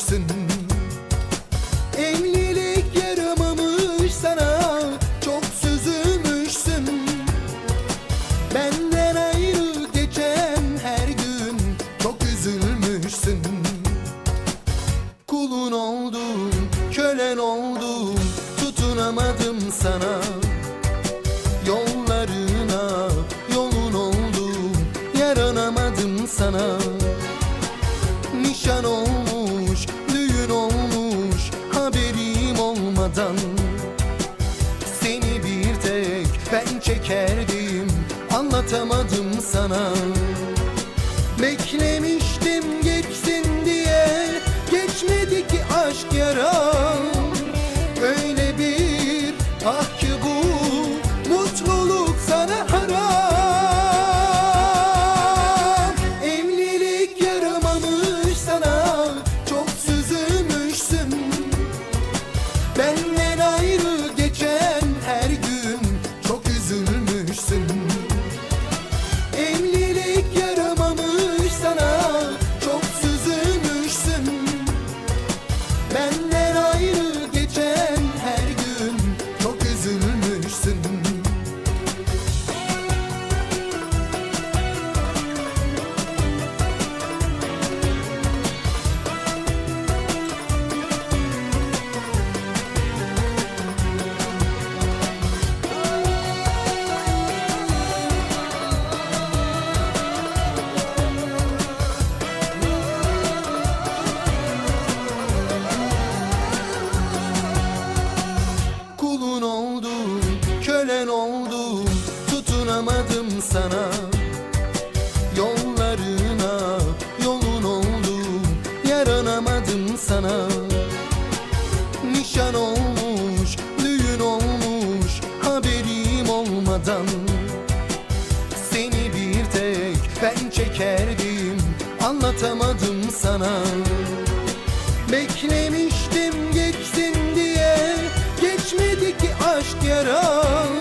yaşamışsın Evlilik yaramamış sana çok sözümüşsün Benden ayrı geçen her gün çok üzülmüşsün. Kulun oldum, kölen oldum, tutunamadım sana. Yollarına yolun oldum, yaranamadım sana. Çekerdim Anlatamadım sana. Beklemiştim oldum, kölen oldum Tutunamadım sana. Yollarına yolun oldum Yaranamadım sana. Nişan olmuş, düğün olmuş Haberim olmadan. Seni bir tek ben çekerdim Anlatamadım sana. Beklemiştim aşk yarar